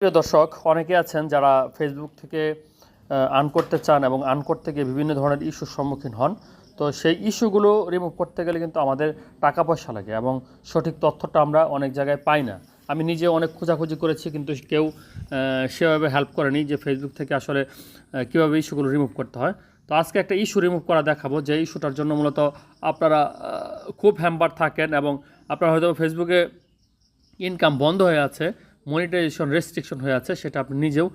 প্রিয় দর্শক, অনেকে আছেন যারা ফেসবুক থেকে আর্ন করতে চান এবং আর্ন করতে গিয়ে বিভিন্ন ধরনের ইস্যুর সম্মুখীন হন। তো সেই ইস্যুগুলো রিমুভ করতে গেলে কিন্তু আমাদের টাকা পয়সা লাগে এবং সঠিক তথ্যটা আমরা অনেক জায়গায় পাই না। আমি নিজে অনেক খোঁজাখুঁজি করেছি কিন্তু কেউ সেভাবে হেল্প করেনি যে ফেসবুক থেকে আসলে কীভাবে ইস্যুগুলো রিমুভ করতে হয়। তো আজকে একটা ইস্যু রিমুভ করা দেখাবো, যে ইস্যুটার জন্য মূলত আপনারা খুব হ্যাম্বার থাকেন এবং আপনারা হয়তো ফেসবুকে ইনকাম বন্ধ হয়ে আছে। মনিটাইজেশন রেস্ট্রিকশন হয়ে আছে, সেটা আপনি নিজেও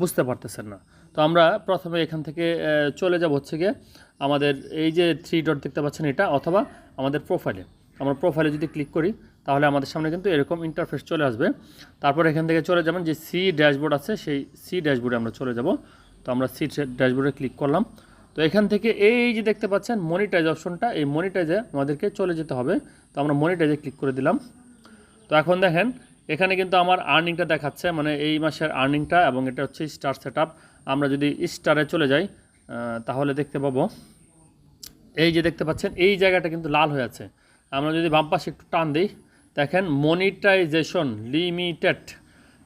বুঝতে পারতেছেন না। তো আমরা প্রথমে এখান থেকে চলে যাব হচ্ছে গিয়ে আমাদের এই যে থ্রি ডট দেখতে পাচ্ছেন এটা, অথবা আমাদের প্রোফাইলে আমরা প্রোফাইলে যদি ক্লিক করি, তাহলে আমাদের সামনে কিন্তু এরকম ইন্টারফেস চলে আসবে। তারপর এখান থেকে চলে যাবেন, যে সি ড্যাশবোর্ড আছে, সেই সি ড্যাশবোর্ডে আমরা চলে যাব। তো আমরা সি ড্যাশবোর্ডে ক্লিক করলাম। তো এখান থেকে এই যে দেখতে পাচ্ছেন মনিটাইজ অপশনটা এই মনিটাইজে আমাদেরকে চলে যেতে হবে। তো আমরা মনিটাইজে ক্লিক করে দিলাম। তো এখন দেখেন এখানে কিন্তু আমার আর্নিংটা দেখাচ্ছে মানে এই মাসের আর্নিংটা এবং এটা হচ্ছে স্টার সেট আমরা যদি স্টারে চলে যাই তাহলে দেখতে পাবো, এই যে দেখতে পাচ্ছেন, এই জায়গাটা কিন্তু লাল হয়ে আছে। আমরা যদি বাম পাশে একটু টান দিই, দেখেন মনিটাইজেশন লিমিটেড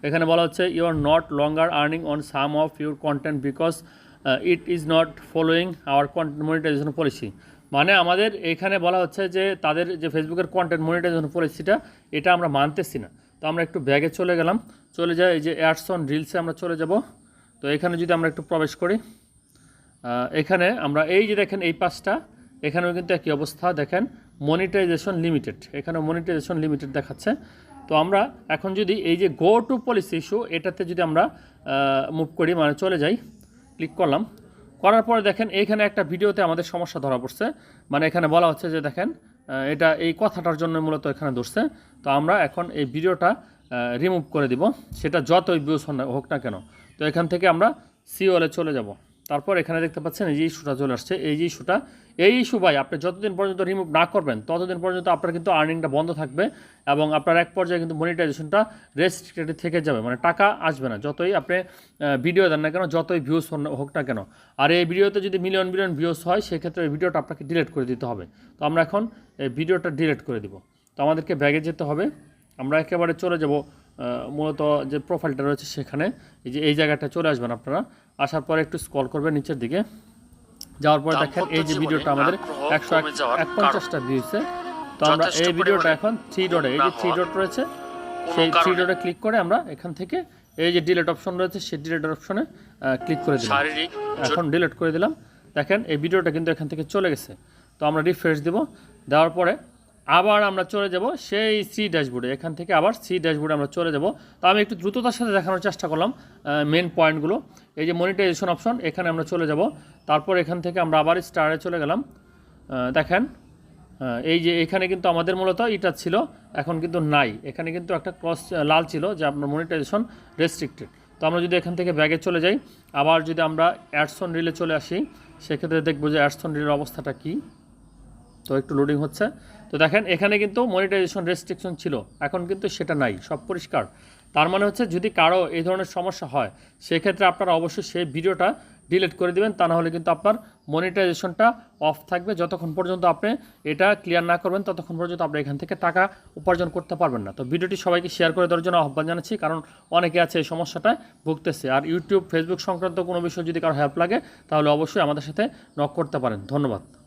এখানে বলা হচ্ছে you are not longer earning on some of your content because it is not following our content monetization policy মানে আমাদের এখানে বলা হচ্ছে যে, তাদের যে ফেসবুকের কন্টেন্ট মনিটাইজেশন পলিসিটা এটা আমরা মানতেছি না। তো আমরা একটু ব্যাগে চলে গেলাম। চলে যাই, এই যে অ্যাডস অন রিলসে আমরা চলে যাব। তো এখানে যদি আমরা একটু প্রবেশ করি এখানে আমরা এই যে দেখেন এই পাঁচটা এখানেও কিন্তু একই অবস্থা। দেখেন মনিটাইজেশন লিমিটেড এখানে মনিটাইজেশন লিমিটেড দেখাচ্ছে। তো আমরা এখন যদি এই যে গো টু পলিসি ইস্যু এটাতে যদি আমরা মুভ করি মানে চলে যাই ক্লিক করলাম। করার পরে দেখেন এইখানে একটা ভিডিওতে আমাদের সমস্যা ধরা পড়ছে। মানে এখানে বলা হচ্ছে যে দেখেন এটা এই কথাটার জন্য মূলত এখানে ধরছে। তো আমরা এখন এই ভিডিওটা রিমুভ করে দিব। সেটা যতই ভিউজ হোক না কেন। তো এখান থেকে আমরা সিওলে চলে যাব। তারপর এখানে দেখতে পাচ্ছেন এই যে ইস্যুটা চলে আসছে। এই যে ইস্যুটা, এই ইস্যু ভাই, আপনি যতদিন পর্যন্ত রিমুভ না করবেন, ততদিন পর্যন্ত আপনার কিন্তু আর্নিংটা বন্ধ থাকবে এবং আপনার এক পর্যায়ে কিন্তু মনিটাইজেশনটা রেস্ট্রিক্টেড থেকে যাবে। মানে টাকা আসবে না। যতই আপনি ভিডিও দেন না কেন, যতই ভিউজ হোক না কেন। আর এই ভিডিওতে যদি মিলিয়ন মিলিয়ন ভিউজ হয়, সেক্ষেত্রে এই ভিডিওটা আপনাকে ডিলিট করে দিতে হবে। তো আমরা এখন এই ভিডিওটা ডিলিট করে দিব। তো আমাদেরকে ব্যাগে যেতে হবে। আমরা একেবারে চলে যাব মূলত যে প্রোফাইলটা রয়েছে সেখানে এই যে এই জায়গাটা চলে আসবেন আপনারা। আসার পরে একটু স্ক্রল করবেন নিচের দিকে। যাওয়ার পরে দেখেন এই যে ভিডিওটা আমাদের একশো এক পঞ্চাশটা ভিউছে তো আমরা এই ভিডিওটা এখন থ্রি ডটে এই যে থ্রি ডট রয়েছে সেই থ্রি ডটে ক্লিক করে আমরা এখান থেকে এই যে ডিলেট অপশন রয়েছে সেই ডিলেট অপশনে ক্লিক করে দিলাম। এখন ডিলিট করে দিলাম। দেখেন এই ভিডিওটা কিন্তু এখান থেকে চলে গেছে। তো আমরা রিফ্রেশ দেব। দেওয়ার পরে আবার আমরা চলে যাব সেই সি ড্যাশবোর্ডে এখান থেকে আবার সি ড্যাশবোর্ডে আমরা চলে যাব। তো আমি একটু দ্রুততার সাথে দেখানোর চেষ্টা করলাম মেন পয়েন্টগুলো এই যে মনিটাইজেশন অপশন এখানে আমরা চলে যাব। তারপর এখান থেকে আমরা আবার স্টারে চলে গেলাম। দেখেন এই যে এখানে কিন্তু আমাদের মূলত এটা ছিল, এখন কিন্তু নাই। এখানে কিন্তু একটা ক্রস লাল ছিল যে আপনার মনিটাইজেশন রেস্ট্রিক্টেড তো আমরা যদি এখান থেকে ব্যাগে চলে যাই, আবার যদি আমরা অ্যাডসন রিলে চলে আসি, সেক্ষেত্রে দেখব যে অ্যাডসন রিলের অবস্থাটা কী। তো একটু লোডিং হচ্ছে। তো দেখেন, এখানে কিন্তু মনিটাইজেশন রেস্ট্রিকশন ছিল। এখন কিন্তু সেটা নাই, সব পরিষ্কার। তার মানে হচ্ছে যদি কারও এই ধরনের সমস্যা হয়, সেক্ষেত্রে আপনারা অবশ্যই সেই ভিডিওটা ডিলিট করে দিবেন, তা নাহলে কিন্তু আপনার মনিটাইজেশনটা অফ থাকবে। যতক্ষণ পর্যন্ত আপনি এটা ক্লিয়ার না করবেন, ততক্ষণ পর্যন্ত আপনি এখান থেকে টাকা উপার্জন করতে পারবেন না। তো ভিডিওটি সবাইকে শেয়ার করে দেওয়ার জন্য আহ্বান জানাচ্ছি, কারণ অনেকে আছে এই সমস্যাটায় ভুগতেছে। আর ইউটিউব ফেসবুক সংক্রান্ত কোনো বিষয় যদি কারও হেল্প লাগে, তাহলে অবশ্যই আমাদের সাথে নক করতে পারেন। ধন্যবাদ।